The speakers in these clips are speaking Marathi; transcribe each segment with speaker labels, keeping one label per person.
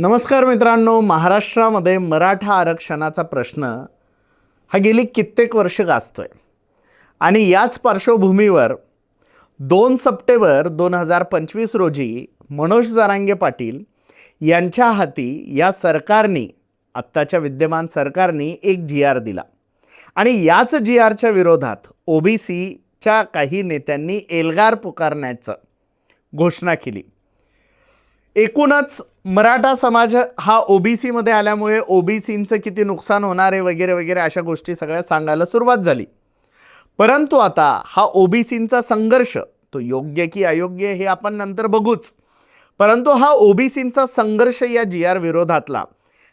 Speaker 1: नमस्कार मित्रांनो महाराष्ट्रामध्ये मराठा आरक्षणाचा प्रश्न हा गेली कित्येक वर्ष गाजतोय. आणि याच पार्श्वभूमीवर दोन सप्टेंबर दोन हजार पंचवीस रोजी मनोज जारांगे पाटील यांच्या हाती या सरकारने आत्ताच्या विद्यमान सरकारने एक जी आर दिला. आणि याच जी आरच्या विरोधात ओ बी सीच्या काही नेत्यांनी एल्गार पुकारण्याचं घोषणा केली. एकूणच मराठा समाज हा ओबीसीमध्ये आल्यामुळे ओबीसींचं किती नुकसान होणार आहे वगैरे वगैरे अशा गोष्टी सगळ्या सांगायला सुरुवात झाली. परंतु आता हा ओबीसींचा संघर्ष तो योग्य की अयोग्य हे आपण नंतर बघूच. परंतु हा ओबीसींचा संघर्ष या जी आर विरोधातला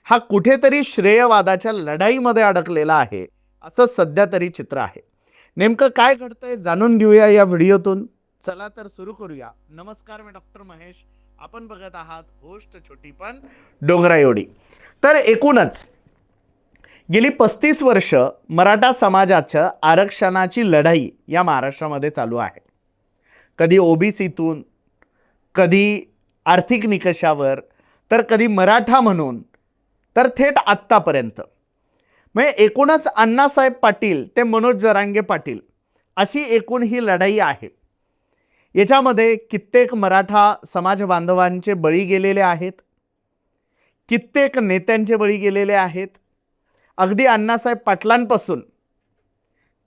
Speaker 1: हा कुठेतरी श्रेयवादाच्या लढाईमध्ये अडकलेला आहे असं सध्या तरी चित्र आहे. नेमकं काय घडतंय जाणून घेऊया या व्हिडिओतून. चला तर सुरू करूया. नमस्कार मी डॉक्टर महेश. आपण बघत आहात होस्ट छोटी पण डोंगरा एवढी. तर एकूणच गेली पस्तीस वर्ष मराठा समाजाच्या आरक्षणाची लढाई या महाराष्ट्रामध्ये चालू आहे. कधी ओबीसीतून कधी आर्थिक निकषावर तर कधी मराठा म्हणून तर थेट आत्तापर्यंत. म्हणजे एकूणच अण्णासाहेब पाटील ते मनोज जरांगे पाटील अशी एकूण ही लढाई आहे. याच्यामध्ये कित्येक मराठा समाज बांधवांचे बळी गेलेले आहेत. कित्येक नेत्यांचे बळी गेलेले आहेत. अगदी अण्णासाहेब पाटलांपासून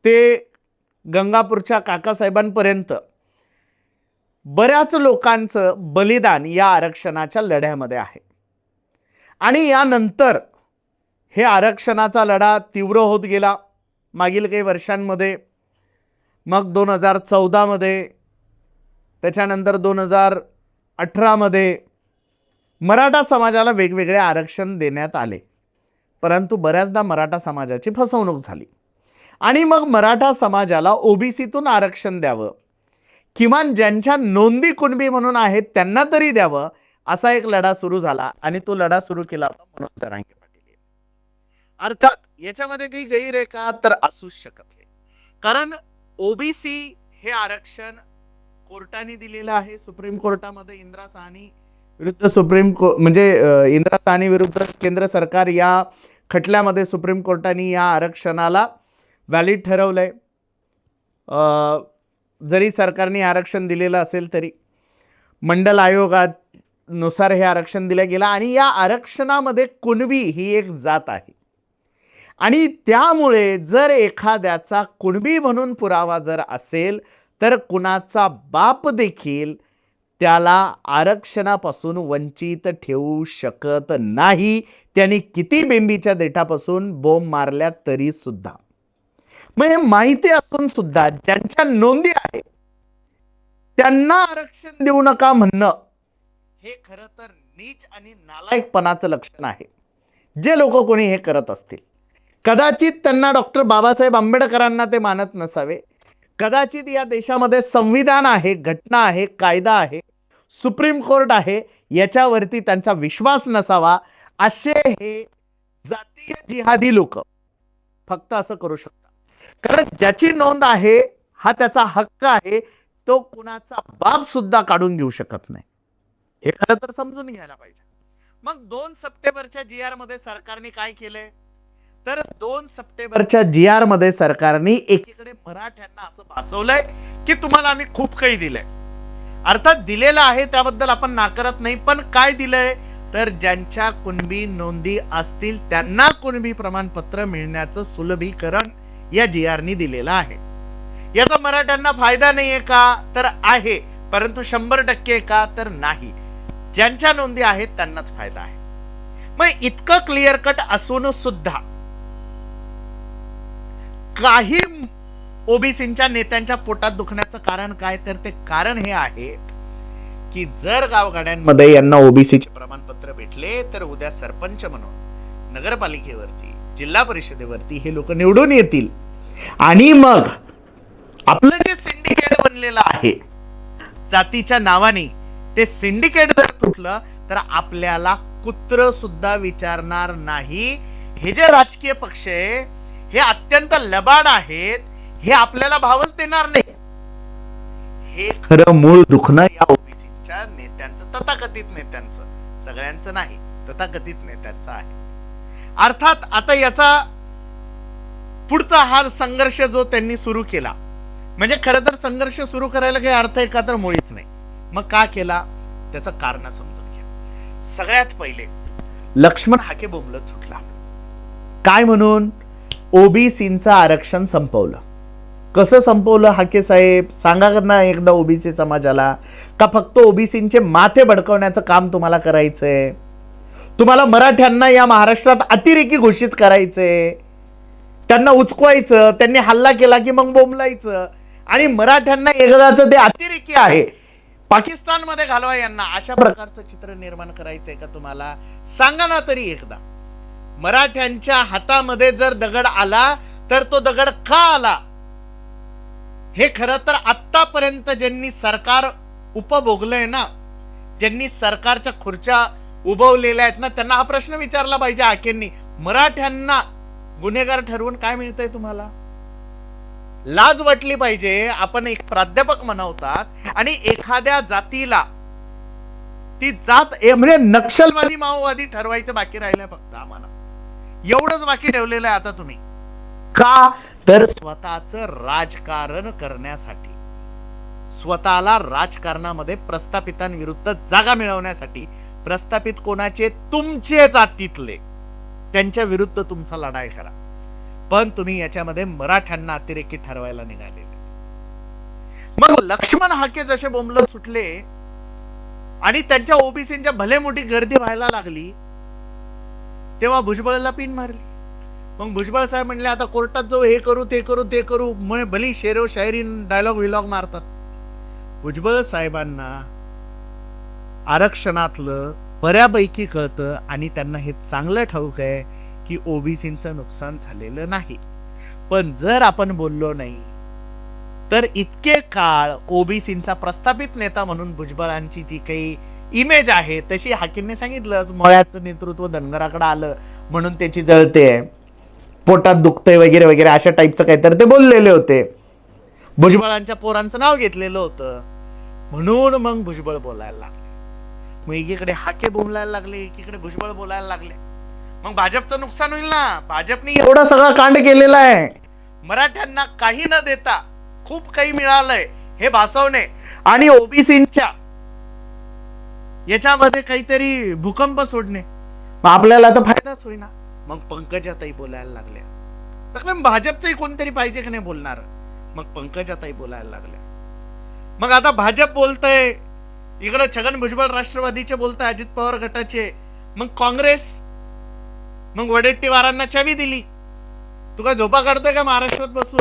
Speaker 1: ते गंगापूरच्या काकासाहेबांपर्यंत बऱ्याच लोकांचं बलिदान या आरक्षणाच्या लढ्यामध्ये आहे. आणि यानंतर हे आरक्षणाचा लढा तीव्र होत गेला. मागील काही वर्षांमध्ये मग दोन हजार चौदामध्ये त्याच्यानंतर दोन हजार अठरामध्ये मराठा समाजाला वेगवेगळे आरक्षण देण्यात आले. परंतु बऱ्याचदा मराठा समाजाची फसवणूक झाली. आणि मग मराठा समाजाला ओबीसीतून आरक्षण द्यावं. किमान ज्यांच्या नोंदी कुणबी म्हणून आहेत त्यांना तरी द्यावं असा एक लढा सुरू झाला. आणि तो लढा सुरू केला होता मनोज जरांगे पाटील अर्थात याच्यामध्ये काही गैर आहे का तर असूच शकत नाही. कारण ओबीसी हे आरक्षण कोर्टाने दिलेलं आहे. सुप्रीम कोर्टामध्ये इंदिरा साहनी विरुद्ध सुप्रीम को म्हणजे इंदिरा साहनी विरुद्ध केंद्र सरकार या खटल्यामध्ये सुप्रीम कोर्टाने या आरक्षणाला व्हॅलिड ठरवलं आहे जरी सरकारने आरक्षण दिलेलं असेल तरी मंडल आयोगानुसार हे आरक्षण दिलं गेलं आणि या आरक्षणामध्ये कुणबी ही एक जात आहे. आणि त्यामुळे जर एखाद्याचा कुणबी म्हणून पुरावा जर असेल तर कुणाचा बाप देखील त्याला आरक्षणापासून वंचित ठेवू शकत नाही. त्यांनी किती बेंबीच्या देठापासून बोंब मारल्या तरी सुद्धा. मग हे माहिती असून सुद्धा ज्यांच्या नोंदी आहेत त्यांना आरक्षण देऊ नका म्हणणं हे खरं तर नीच आणि नालायकपणाचं लक्षण आहे. जे लोक कोणी हे करत असतील. कदाचित त्यांना डॉक्टर बाबासाहेब आंबेडकरांना ते मानत नसावे. कदाचित या देशामध्ये संविधान आहे घटना आहे कायदा आहे सुप्रीम कोर्ट आहे याच्यावरती त्यांचा विश्वास नसावा असे हे जातीय जिहादी लोक फक्त असं करू शकतात. कारण ज्याची नोंद आहे हा त्याचा हक्क आहे तो कुणाचा बाप सुद्धा काढून घेऊ शकत नाही. हे खरं तर समजून घ्यायला पाहिजे. मग दोन सप्टेंबरच्या जी आरमध्ये सरकारने काय केलंय? तर दोन सप्टेंबरच्या जी आरमध्ये सरकारने एकीकडे मराठ्यांना असं भासवलंय की तुम्हाला आम्ही खूप काही दिलंय. अर्थात दिलेलं आहे त्याबद्दल आपण नाकारत नाही पण काय दिलंय? तर ज्यांच्या कुणबी नोंदी असतील त्यांना कुणबी प्रमाणपत्र मिळण्याचं सुलभीकरण या जी आरनी दिलेलं आहे. याचा मराठ्यांना फायदा नाहीये का? तर आहे परंतु शंभर टक्के का? तर नाही. ज्यांच्या नोंदी आहेत त्यांनाच फायदा आहे. मग इतकं क्लिअर कट असून सुद्धा काही ओबीसींच्या नेत्यांच्या पोटात दुखण्याचं कारण काय? तर ते कारण हे आहे की जर गावगाड्यांमध्ये यांना ओबीसीचे प्रमाणपत्र भेटले तर उद्या सरपंच म्हणून नगरपालिकेवरती जिल्हा परिषदेवरती हे लोक निवडून येतील. आणि मग आपलं जे सिंडिकेट बनलेलं आहे जातीच्या नावाने ते सिंडिकेट जर तुटलं तर आपल्याला कुत्र सुद्धा विचारणार नाही. हे जे राजकीय पक्ष आहे हे अत्यंत लबाड आहेत हे आपल्याला भावच देणार नाही. हे खरं मूळ दुखणं या ओबीसीच्या नेत्यांचं तथाकथित नेत्यांचं. सगळ्यांचं नाही तथाकथित नेत्यांचं आहे. अर्थात आता याचा पुढचा हा संघर्ष जो त्यांनी सुरू केला म्हणजे खरं तर संघर्ष सुरू करायला काही अर्थ एका तर मुळीच नाही. मग का केला? त्याचं कारण समजून घ्या. सगळ्यात पहिले लक्ष्मण हाके बोंबलत सुटला. काय म्हणून? ओबीसींचं आरक्षण संपवलं. कसं संपवलं हाके साहेब? सांगा ना एकदा ओबीसी समाजाला. का फक्त ओबीसींचे माथे भडकवण्याचं काम तुम्हाला करायचंय? तुम्हाला मराठ्यांना या महाराष्ट्रात अतिरेकी घोषित करायचंय. त्यांना उचकवायचं त्यांनी हल्ला केला की मग बोंबलायचं. आणि मराठ्यांना एकदाचं ते अतिरेकी आहे. पाकिस्तानमध्ये घालवा यांना. अशा प्रकारचं चित्र निर्माण करायचंय का तुम्हाला? सांगा ना तरी एकदा. मराठ्यांच्या हातामध्ये जर दगड आला तर तो दगड का आला? हे खरं तर आत्तापर्यंत ज्यांनी सरकार उपभोगलंय ना ज्यांनी सरकारच्या खुर्च्या उभवलेल्या आहेत ना त्यांना हा प्रश्न विचारला पाहिजे आखेंनी मराठ्यांना गुन्हेगार ठरवून काय मिळतंय तुम्हाला? लाज वाटली पाहिजे. आपण एक प्राध्यापक म्हणवतात आणि एखाद्या जातीला ती जात ए- म्हणजे नक्षलवादी माओवादी ठरवायचं बाकी राहिलंय फक्त आम्हाला. एवढंच बाकी ठेवलेलं आहे आता तुम्ही. का? तर स्वतःच राजकारण करण्यासाठी स्वतःला राजकारणामध्ये प्रस्थापितांविरुद्ध जागा मिळवण्यासाठी प्रस्थापित कोणाचे? तुमचे जातीतले त्यांच्या विरुद्ध तुमचा लढाई करा. पण तुम्ही याच्यामध्ये मराठ्यांना अतिरेकी ठरवायला निघालेले. मग लक्ष्मण हाके जसे बोंबलत सुटले आणि त्यांच्या ओबीसीच्या भले मोठी गर्दी व्हायला लागली तेव्हा भुजबळला पिन मारली. मग भुजबळ साहेब म्हणले आता कोर्टात जाऊ हे करू ते करू ते करू. मग भली शेरो शायरी डायलॉग विलॉग मारतात. भुजबळ साहेबांना आरक्षणातलं बऱ्यापैकी कळतं आणि त्यांना हे चांगलं ठाऊक आहे की ओबीसींचं नुकसान झालेलं नाही. पण जर आपण बोललो नाही तर इतके काळ ओबीसींचा प्रस्थापित नेता म्हणून भुजबळांची जी काही इमेज आहे. तशी हाकीमने सांगितलंच मळ्याचं नेतृत्व धनगराकडे आलं म्हणून त्याची जळते. पोटात दुखतंय वगैरे वगैरे अशा टाईपचं काहीतरी ते बोललेले होते. भुजबळांच्या पोरांचं नाव घेतलेलं होतं. म्हणून मग भुजबळ बोलायला लागले. मग एकीकडे हाके बोलायला लागले एकीकडे भुजबळ बोलायला लागले. मग भाजपचं नुकसान होईल ना? भाजपने एवढा सगळा कांड केलेला आहे. मराठ्यांना काही न देता खूप काही मिळालंय हे भासवणे. आणि ओबीसींच्या याच्यामध्ये काहीतरी भूकंप सोडणे. मग आपल्याला तर फायदाच होईना. मग पंकजाताई बोलायला लागल्या. तर भाजपचंही कोणतरी पाहिजे की नाही बोलणार? मग पंकजाताई बोलायला लागल्या. मग आता भाजप बोलतय इकडे छगन भुजबळ राष्ट्रवादीचे बोलताय अजित पवार गटाचे. मग काँग्रेस मग वडेट्टीवारांना चावी दिली. तू काय झोपा काढतोय का महाराष्ट्रात बसून?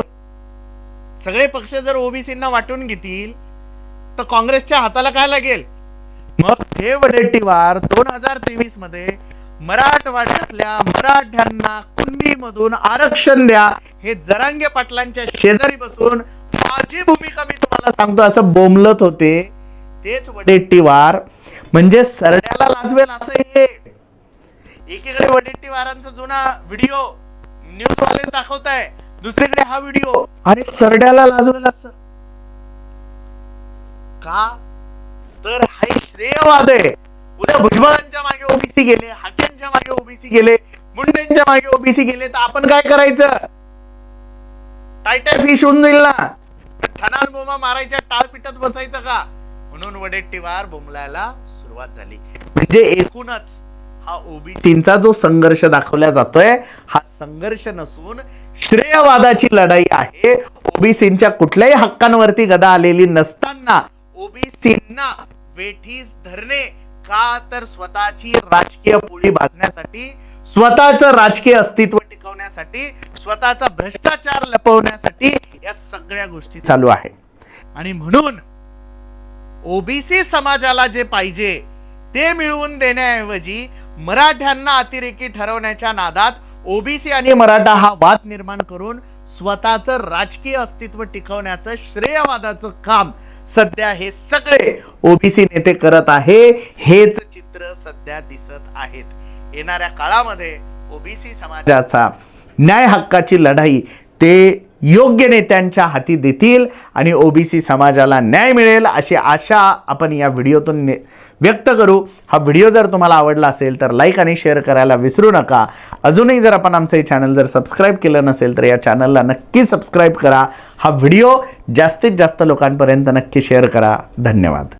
Speaker 1: सगळे पक्ष जर ओबीसींना वाटून घेतील तर काँग्रेसच्या हाताला काय लागेल? मग जे वडेट्टीवार दोन हजार तेवीसमध्ये मराठवाड्यातल्या मराठ्यांना कुणबीमधून आरक्षण द्या हे जरांगे पाटलांच्या शेजारी बसून माझी भूमिका मी तुम्हाला सांगतो. असं बोंबलत होते. तेच वडेट्टीवार म्हणजे सरड्याला लाजवेल असं हे. एकीकडे वडेट्टीवारांचा जुना व्हिडिओ न्यूज वाले दाखवताय. दुसरीकडे हा व्हिडिओ. अरे सरड्याला लाजवेल असं. का? तर हा श्रेयवाद. आहे उद्या भुजबळांच्या मागे ओबीसी गेले हाक्यांच्या मागे ओबीसी गेले मुंडेंच्या मागे ओबीसी गेले तर आपण काय करायचं? टायटाय फिश होऊन जाईल ना. ठणान बोमा मारायच्या टाळपिटत बसायचं का? म्हणून वडेट्टीवार बोंबलायला सुरुवात झाली. म्हणजे एकूणच हा ओबीसीचा जो संघर्ष दाखवला जातोय हा संघर्ष नसून श्रेयवादाची लढाई आहे. ओबीसींच्या कुठल्याही हक्कांवरती गदा आलेली नसताना ओबीसींना वेठीस धरणे का तर स्वतःची राजकीय पोळी भाजण्यासाठी स्वतःच राजकीय अस्तित्व टिकवण्यासाठी स्वतःचा भ्रष्टाचार लपवण्यासाठी या सगळ्या गोष्टी चालू आहे आणि म्हणून ओबीसी समाजाला जे पाहिजे ते मिळवून देण्याऐवजी मराठ्यांना अतिरेकी ठरवण्याच्या नादात ओबीसी आणि मराठा हा वाद निर्माण करून स्वतःचं राजकीय अस्तित्व टिकवण्याचं श्रेयवादाचं काम सध्या हे सगळे ओबीसी नेते करत आहे. हेच चित्र सध्या दिसत आहेत. येणाऱ्या काळामध्ये ओबीसी समाजाचा न्याय हक्काची लढाई ते योग्य नेत्यांच्या हाती देतील आणि ओबीसी समाजाला न्याय मिळेल अशी आशा आपण या व्हिडिओतून ने- व्यक्त करू. हा व्हिडिओ जर तुम्हाला आवडला असेल तर लाईक आणि शेअर करायला विसरू नका. अजूनही जर आपण आमचं हे चॅनल जर सबस्क्राईब केलं नसेल तर या चॅनलला नक्की सबस्क्राईब करा. हा व्हिडिओ जास्तीत जास्त लोकांपर्यंत नक्की शेअर करा. धन्यवाद.